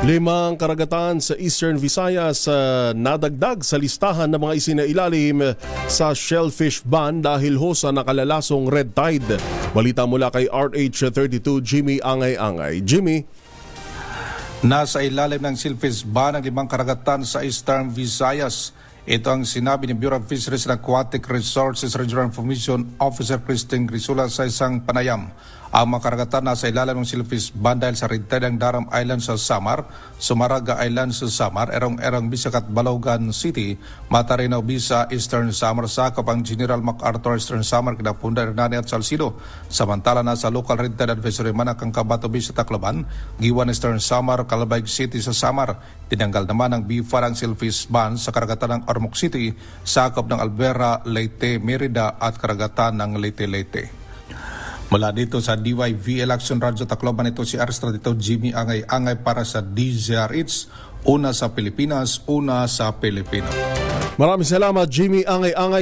Limang karagatan sa Eastern Visayas uh, nadagdag sa listahan ng mga isinailalim sa shellfish ban dahil ho sa nakalalasong red tide. Balita mula kay RH32 Jimmy Angay-Angay. Jimmy, Nasa ilalim ng silfish ban ang limang karagatan sa Eastern Visayas. Ito ang sinabi ni Bureau of Fisheries and Aquatic Resources Regional Information Officer Christine Grisula sa isang panayam. Ang mga karagatan nasa ilalim ng silfish ban dahil sa red tide ng Daram Island sa Samar, Sumaraga Island sa Samar, Erong-Erong Bisak at Balogan City, Matarinaw Bisa, Eastern Samar, Sakop ang General MacArthur Eastern Samar, Kinapunda, Hernani at Salcido. Samantala nasa local red tide advisory man ang Kabato Bisa, Tacloban, Giwan Eastern Samar, Calabay City sa Samar. Tinanggal naman ng BIFAR ang silfish ban sa karagatan ng Ormoc City, sakop ng Albera, Leyte, Merida at karagatan ng Leyte-Leyte. Mula dito sa DYV Election Radio Tacloban ito si Arstra dito Jimmy Angay-Angay para sa DZRH, una sa Pilipinas, una sa Pilipino. maraming salamat Jimmy Angay-Angay.